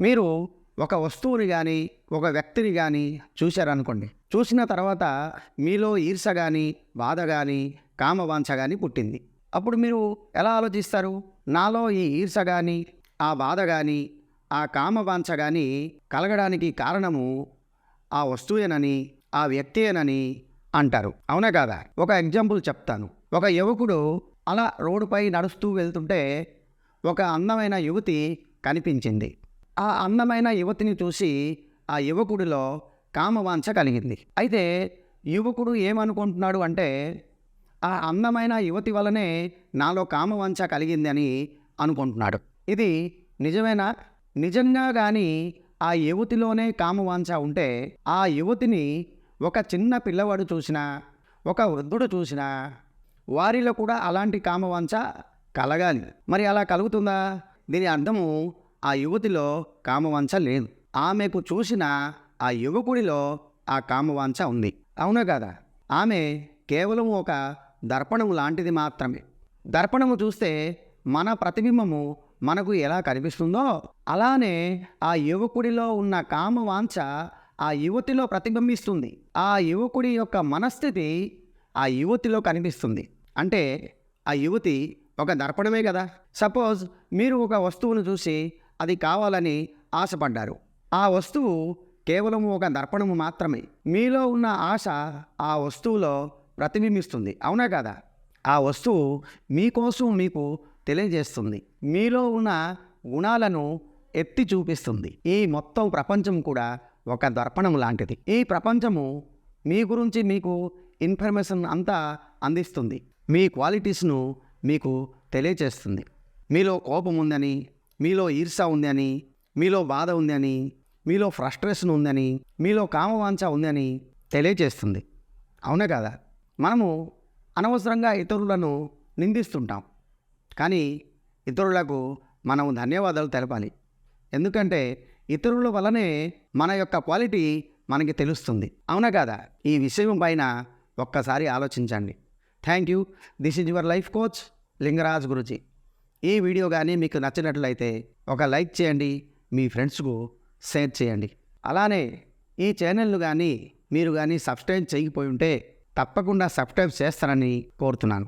మీరు ఒక వస్తువుని కానీ ఒక వ్యక్తిని కానీ చూశారనుకోండి. చూసిన తర్వాత మీలో ఈర్ష కానీ బాధ కానీ కామవాంఛ కానీ పుట్టింది. అప్పుడు మీరు ఎలా ఆలోచిస్తారు? నాలో ఈ ఈర్ష కానీ ఆ బాధ కానీ ఆ కామవాంఛ కానీ కలగడానికి కారణము ఆ వస్తువేనని ఆ వ్యక్తియేనని అంటారు. అవునా కాదా? ఒక ఎగ్జాంపుల్ చెప్తాను. ఒక యువకుడు అలా రోడ్డుపై నడుస్తూ వెళ్తుంటే ఒక అందమైన యువతి కనిపించింది. ఆ అందమైన యువతిని చూసి ఆ యువకుడిలో కామవాంఛ కలిగింది. అయితే యువకుడు ఏమనుకుంటున్నాడు అంటే ఆ అందమైన యువతి వలనే నాలో కామవాంఛ కలిగింది అని అనుకుంటున్నాడు. ఇది నిజమేనా? నిజంగా కానీ ఆ యువతిలోనే కామవాంఛ ఉంటే ఆ యువతిని ఒక చిన్న పిల్లవాడు చూసినా ఒక వృద్ధుడు చూసినా వారిలో కూడా అలాంటి కామవాంఛ కలగాలి. మరి అలా కలుగుతుందా? దీని అర్థము ఆ యువతిలో కామవాంఛ లేదు. ఆమెకు చూసిన ఆ యువకుడిలో ఆ కామవాంఛ ఉంది. అవునా కదా? ఆమె కేవలం ఒక దర్పణము లాంటిది మాత్రమే. దర్పణము చూస్తే మన ప్రతిబింబము మనకు ఎలా కనిపిస్తుందో అలానే ఆ యువకుడిలో ఉన్న కామవాంఛ ఆ యువతిలో ప్రతిబింబిస్తుంది. ఆ యువకుడి యొక్క మనస్థితి ఆ యువతిలో కనిపిస్తుంది. అంటే ఆ యువతి ఒక దర్పణమే కదా? సపోజ్ మీరు ఒక వస్తువును చూసి అది కావాలని ఆశపడ్డారు. ఆ వస్తువు కేవలం ఒక దర్పణము మాత్రమే. మీలో ఉన్న ఆశ ఆ వస్తువులో ప్రతిబింబిస్తుంది. అవునా కదా? ఆ వస్తువు మీకోసం మీకు తెలియజేస్తుంది. మీలో ఉన్న గుణాలను ఎత్తి చూపిస్తుంది. ఈ మొత్తం ప్రపంచం కూడా ఒక దర్పణం లాంటిది. ఈ ప్రపంచము మీ గురించి మీకు ఇన్ఫర్మేషన్ అంతా అందిస్తుంది. మీ క్వాలిటీస్ను మీకు తెలియజేస్తుంది. మీలో కోపం ఉందని మీలో ఈర్ష ఉందని మీలో బాధ ఉందని మీలో ఫ్రస్ట్రేషన్ ఉందని మీలో కామవాంఛ ఉందని తెలియజేస్తుంది అవునా కదా? మనము అనవసరంగా ఇతరులను నిందిస్తుంటాం. కానీ ఇతరులకు మనం ధన్యవాదాలు తెలపాలి. ఎందుకంటే ఇతరుల వలనే మన యొక్క క్వాలిటీ మనకి తెలుస్తుంది. అవునా కదా? ఈ విషయం పైన ఒక్కసారి ఆలోచించండి. Thank you. This is your life coach Lingaraj Guruji. ఈ వీడియో కానీ మీకు నచ్చినట్లయితే ఒక లైక్ చేయండి మీ ఫ్రెండ్స్కు షేర్ చేయండి. అలానే ఈ ఛానల్ను కానీ మీరు కానీ సబ్స్క్రైబ్ చేయకపోయి ఉంటే తప్పకుండా సబ్స్క్రైబ్ చేస్తారని కోరుతున్నాను.